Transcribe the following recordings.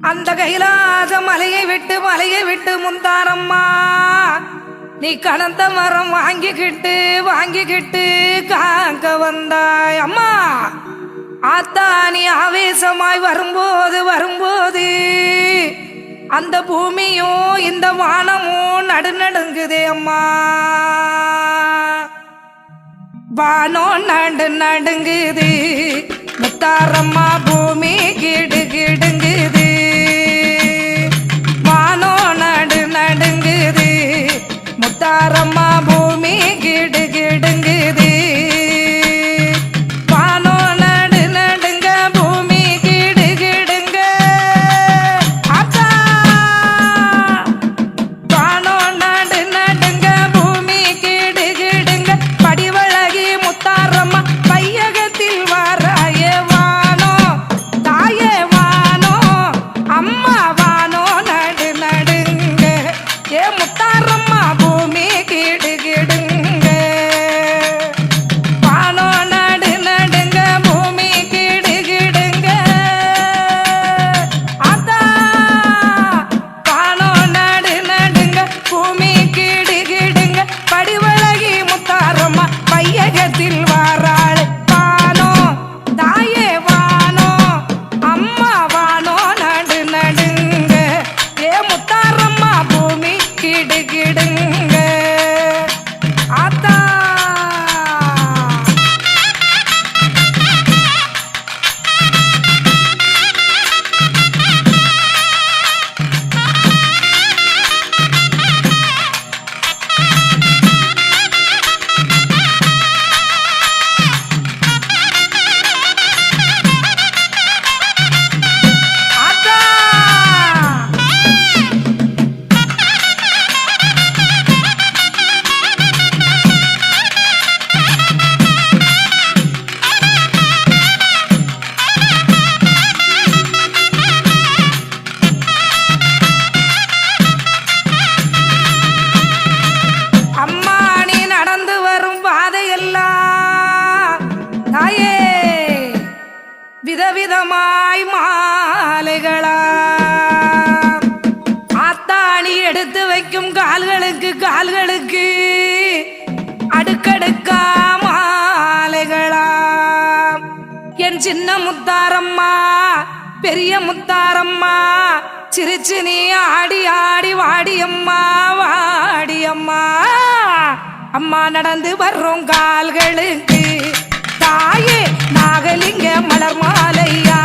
அந்த கைலாச மலையை விட்டு மலையை விட்டு முந்தாரம்மா நீ கடந்த மரம் வாங்கிக்கிட்டு வாங்கிக்கிட்டு காக்க வந்தாய் அம்மா. ஆத்தா நீ ஆவேசமாய் வரும்போது வரும்போது அந்த பூமியும் இந்த வானமும் நடுநடுங்குதே அம்மா. வானம் நடு நடுங்குது முத்தாரம்மா பூமி கிடு கிடுங்குது Rama Bhur. வேகமா நடந்து வர்றோம் கால்களுக்கு. தாயே நாகலிங்க மலர் மாலையா?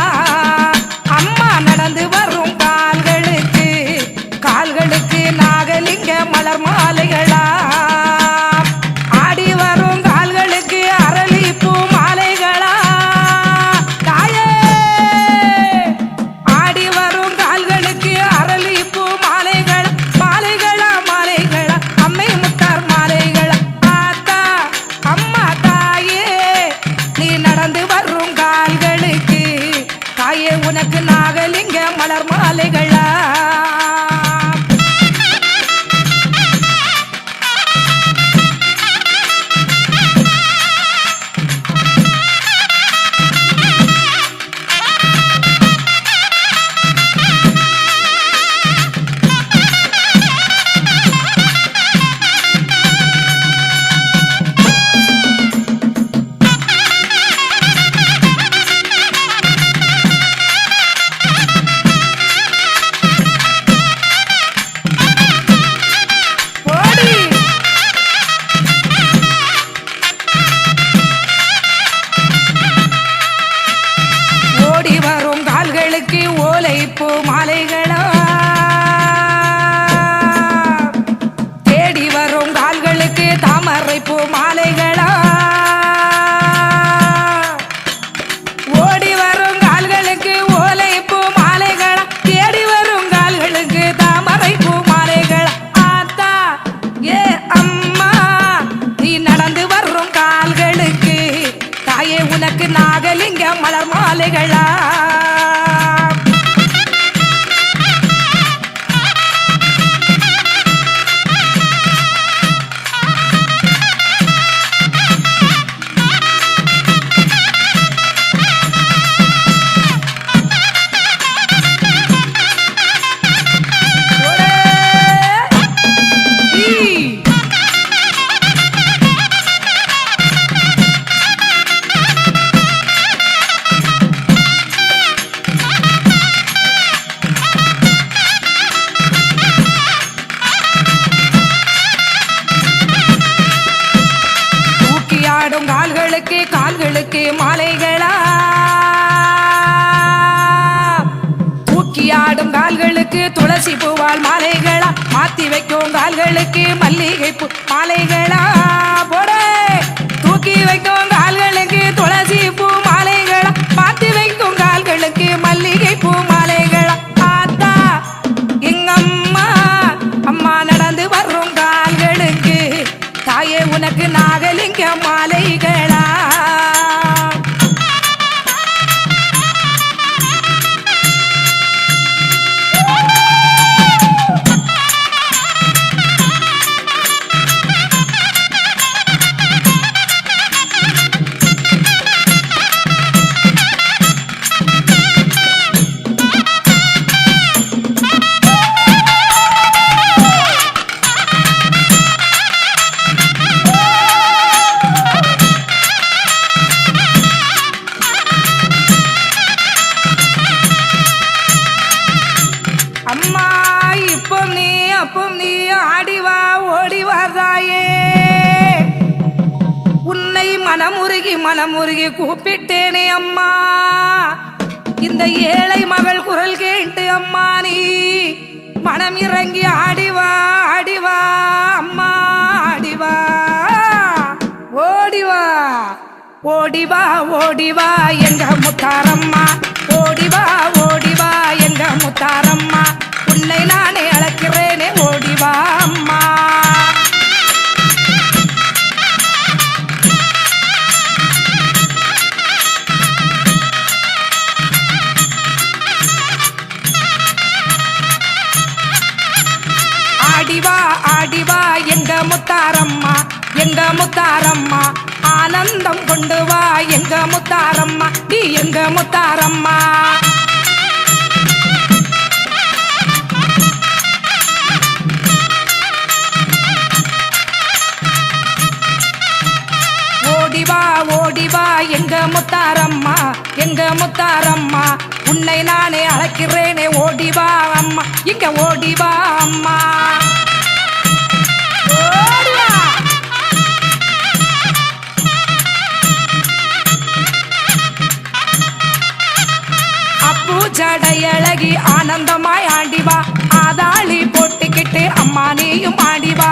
நாகலிங்கம் மலர் மாலைகளா? மாலைகளா? இப்போ நீ அப்பும் நீ ஆடிவா ஓடிவாதாயே உன்னை மனமுருகி மனமுருகி கூப்பிட்டேனே அம்மா. இந்த ஏழை மகள் குரல் கேட்டு அம்மா நீ மனம் இறங்கி ஆடிவா ஆடிவா அம்மா ஆடிவா. ஓடிவா ஓடிவா ஓடிவா எங்க முத்தாரம்மா. ஓடிவா ஓடிவா எங்க முத்தாரம்மா. உன்னை நானே அழைக்கிறேனே ஓடிவா அம்மா. ஆடிவா ஆடிவா எங்க முத்தாரம்மா எங்க முத்தாரம்மா. ஆனந்தம் கொண்டு வா எங்க முத்தாரம்மா நீ எங்க முத்தாரம்மா? வா எங்க முத்தாரம்மா? எங்க முத்தாரம்மா? உன்னை நானே அழைக்கிறேனே ஓடிவா அம்மா. இங்க ஓடிவா அம்மா. ஓடிவா. அப்பு ஜடையழகி ஆனந்தமாய் ஆண்டிவா ஆதாளி போட்டுக்கிட்டு அம்மா நீயும் ஆண்டிவா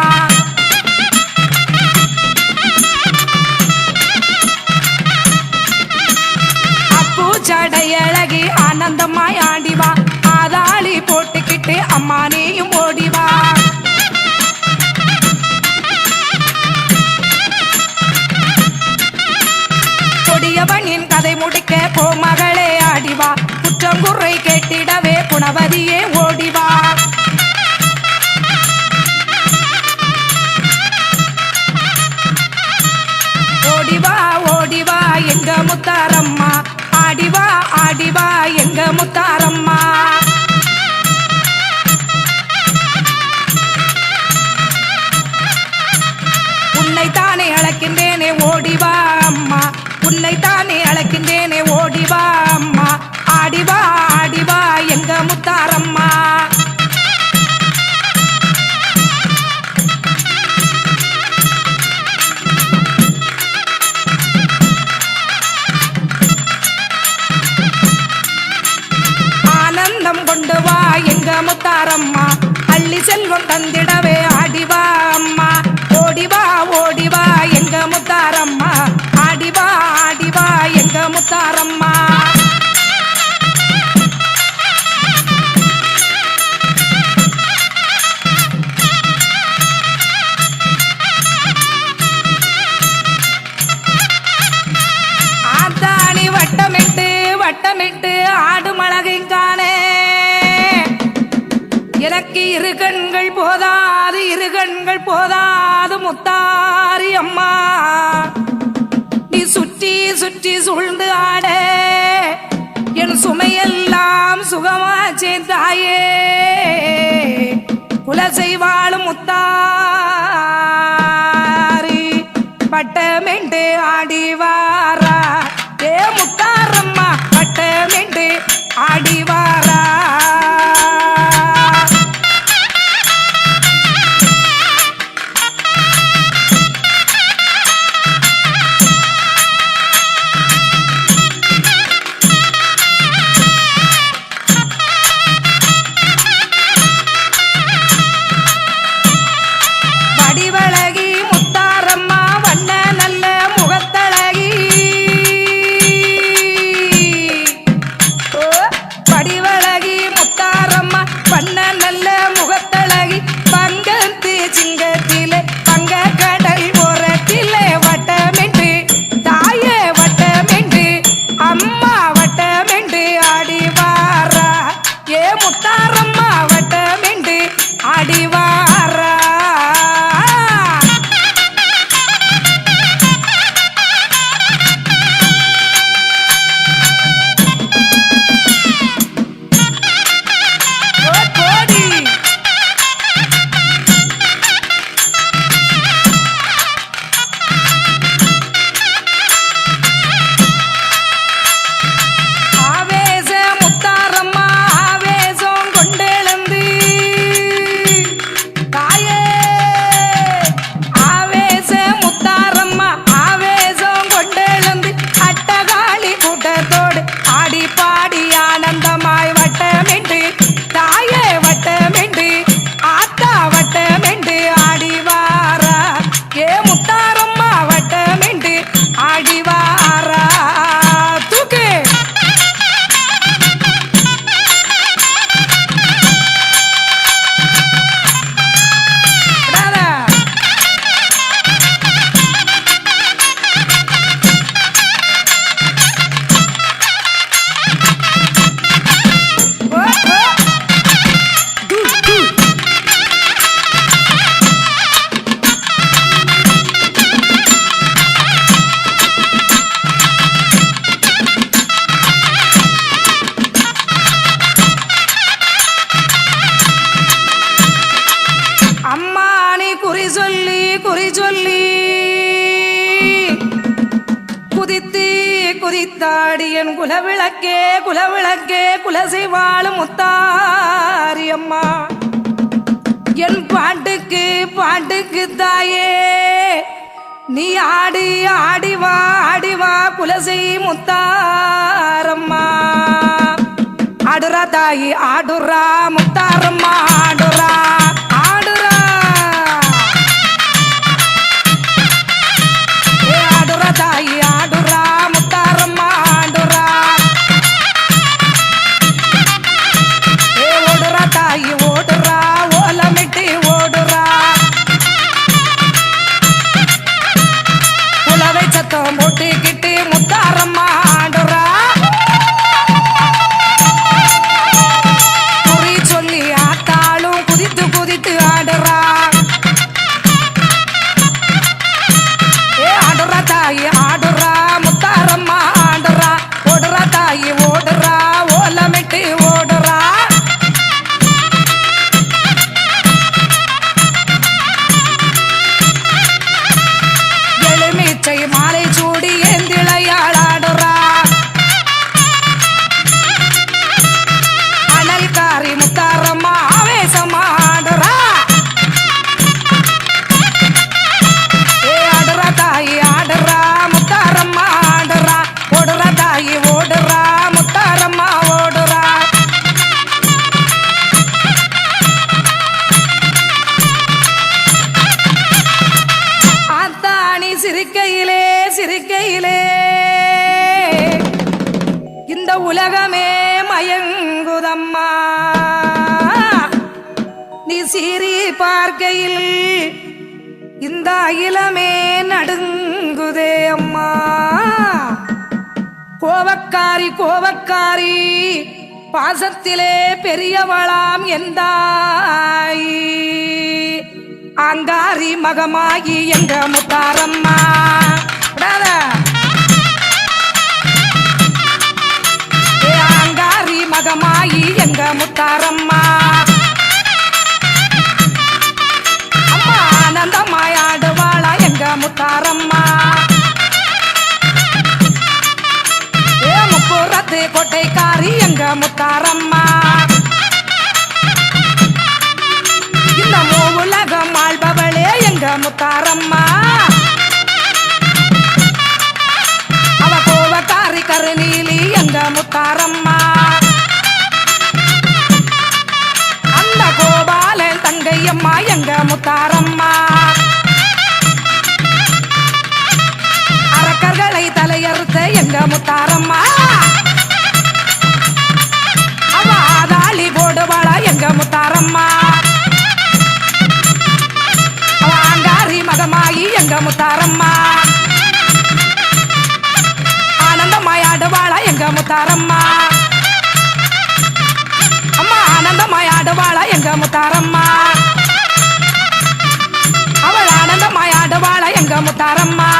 ஜடையழகி ஆனந்தமாய் ஆடிவா ஆதாளி போட்டுக்கிட்டு அம்மா நீயும் ஓடிவா கொடியவனின் கதை முடிக்க போ மகளே ஆடிவா குற்றம் குறை கேட்டிடவே குணவதியே ஓடிவா ஓடிவா ஓடிவா எங்க முத்தாரம்மா. ஆடிவா ஆடிவா எங்க முத்தாரம்மா? உன்னை தானே அழைக்கின்றேனே ஓடிவா அம்மா. உன்னை தானே அழைக்கின்றேனே ஓடிவா அம்மா. ஆடிவா ஆடிவா எங்க முத்தாரம்மா? எங்க முத்தாரம்மா? அள்ளி செல்வம் தந்திடவே ஆடிவா அம்மா. ஓடிவா ஓடிவா எங்க முத்தாரம்மா. ஆடிவா ஆடிவா எங்க முத்தாரம் கண்கள் போதாது முத்தாரி அம்மா. நீ சுற்றி சுற்றி சுழ்ந்து ஆட. என் சுமையெல்லாம் சுகமாச்சே தாயே குலசை வாழும் முத்தாரி பட்டமெண்டு ஆடி வாரா ஏ முத்தாரம்மா பட்டமெண்டு ஆடி வாரா ತಾಯಿ ಆಡು ರಾಮ கோவக்காரி கோவக்காரி பாசத்திலே பெரியவளாம் எந்தாய் அங்காரி மகமாகி எங்க முத்தாரம்மா. அங்காரி மகமாயி எங்க முத்தாரம்மா. கோட்டைக்காரி எங்க முத்தாரம்மா. இந்த உலகம் ஆள்பவளே எங்க முத்தாரம்மா. அவ கோவக்காரி கருநீலி எங்க முத்தாரம்மா. அந்த கோபாலன் தங்கையம்மா எங்க முத்தாரம்மா. தலையறுத்த எங்க முத்தாரம்மா. எங்க முத்தாரம்மா ஆனந்தமாயாடுவாளா எங்க முத்தாரம்மா அம்மா ஆனந்தமாயாடுவாளா எங்க முத்தாரம்மா அவள் ஆனந்தமாயாடுவாளா எங்க முத்தாரம்மா